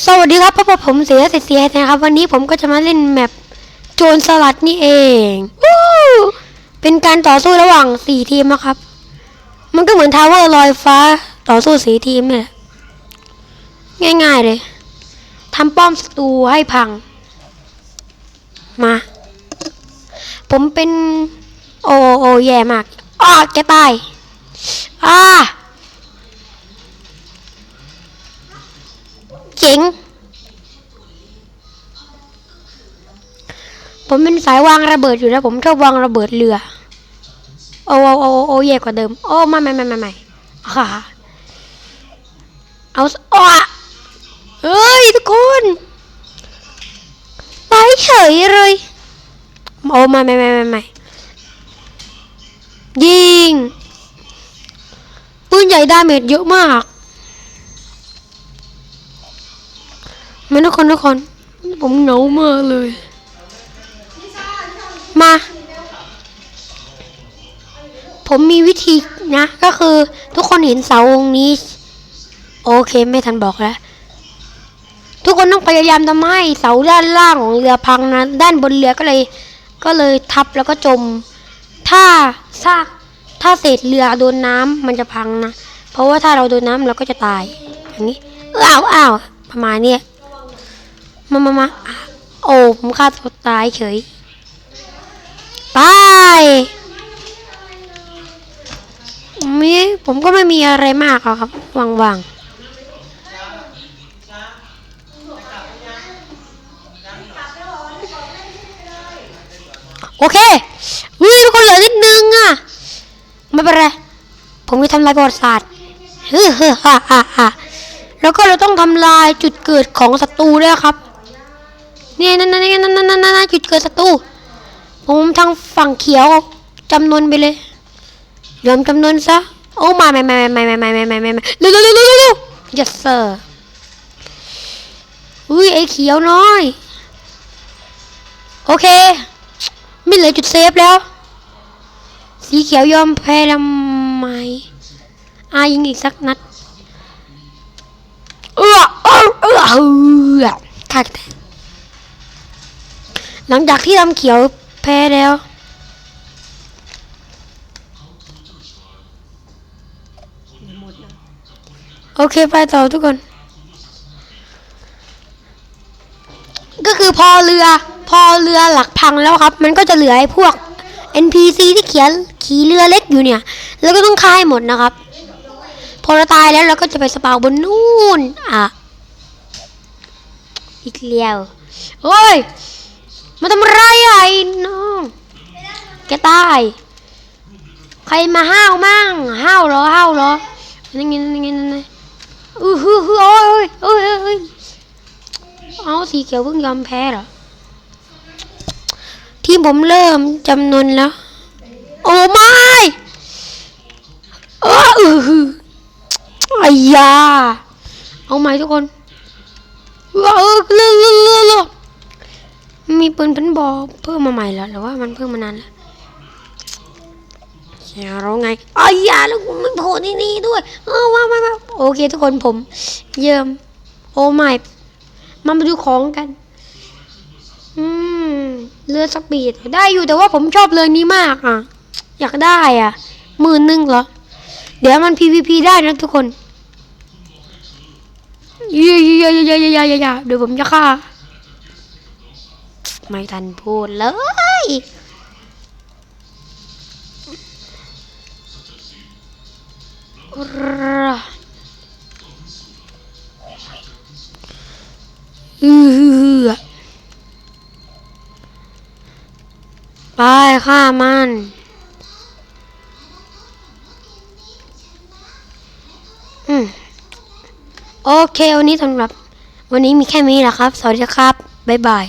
สวัสดีครับพบกับผมเสียเสียนะครับ วันนี้ผมก็จะมาเล่นแมปโจรสลัดนี่เองวู้เป็นการต่อสู้ระหว่างสี่ทีมนะครับ มันก็เหมือนทาวเวอร์ลอยฟ้าต่อสู้สี่ทีมเนี่ยง่าย ๆ เลยทำป้อมศัตรูให้พัง มา ผมเป็น โอโอแย่มากอ้าแกตาย ผมเป็นสายวางระเบิดอยู่แล้วผมชอบวางระเบิดเรือ โอ้โอ้โอ้โอ้แย่กว่าเดิม โอ้ไม่ไม่ไม่ไม่ไม่ค่ะเอาอ้อเฮ้ยทุกคนตายเฉยเลยโอ้ไม่ไม่ไม่ไม่ไม่ยิงปืนใหญ่ดาเมจเยอะมากมาทุกคนทุกคน ผมเหงามากเลย มา ผมมีวิธีนะ ก็คือทุกคนเห็นเสาองค์นี้ โอเคไม่ทันบอกแล้ว ทุกคนต้องพยายามทำให้เสาด้านล่างของเรือพังนะ ด้านบนเรือก็เลย ก็เลยทับแล้วก็จม ถ้าซากถ้าเศษเรือโดนน้ำมันจะพังนะ เพราะว่าถ้าเราโดนน้ำเราก็จะตายอย่างนี้อ้าวอ้าวประมาณนี้มามามาโอ้ผมฆ่าตัวตายเฉย ไปมีผมก็ไม่มีอะไรมากอกครับว่างๆ โอเควิทุกคนเหลือนิดนึงอะ ไม่เป็นไร ผมจะทำลายประวัติศาสตร์เฮ้อเฮ้อฮ่าฮ่าฮ่าแล้วก็เราต้องทำลายจุดเกิดของศัตรูด้วยครับเนี่ยนั่นนั่นนั่นนั่นนั่นนั่นจุดเกิดศัตรู ผมทางฝั่งเขียวจำนวนไปเลยยอมจำนวนซะ โอ้มาไม่ไม่ไม่ไม่ไม่ไม่ไม่ไม่ไม่เร็วเร็วเร็วเร็วเร็ว yes sir อุ้ยไอ้เขียวน้อย โอเค ไม่เหลือจุดเซฟแล้ว สีเขียวยอมแพ้แล้วไหมอายิงอีกสักนัด เออเออเออเออขาดแต่หลังจากที่ทำเขียว แพ้แล้ว โอเคไปต่อทุกคน ก็คือพอเรือ พอเรือหลักพังแล้วครับ มันก็จะเหลือไอ้พวก NPC ที่เขียนขี่เรือเล็กอยู่เนี่ย แล้วก็ต้องฆ่าให้หมดนะครับ พอเราตายแล้วเราก็จะไปสปาวบนนู่นอะอีกเลี้ยวเฮ้ย มาทำไรอะไอ้น้องแกตาย ใครมาห้าวมั่งห้าวเหรอห้าวเหรอนั่นไงนั่ไงนั่ไงอือฮือฮือโอ้ยโอ้ยโอ้ยโอ้ยเอาสีเขียวเพิ่งยอมแพ้เหรอทีมผมเริ่มจำนวนแล้ว โอ้ไม่เอออือฮือไอ้ยาเอาไหมทุกคนเออเลือเลือกเลือกเลือก มีปืนพันบอลเพิ่มมาใหม่แล้วหรือว่ามันเพิ่มมานานแล้วอย่าร้องไงอ้ยอย่าแล้วมันโผล่ที่นี่ด้วยเออว่ามามาโอเคทุกคนผม เยี่ยมโอ้ไม่มามาดูของกัน อืมเรือสปีดได้อยู่แต่ว่าผมชอบเรือนี้มากอะ อยากได้อะหมื่นหนึ่งเหรอ เดี๋ยวมัน PVP ได้นะทุกคนเยอะเยอะเยอะเยอะเยอะเยอะเดี๋ยวผมจะฆ่า ไม่ทันพูดเลย อือไปฆ่ามันอืมโอเค วันนี้สำหรับ วันนี้มีแค่นี้แหละครับ สวัสดีครับ บ๊ายบาย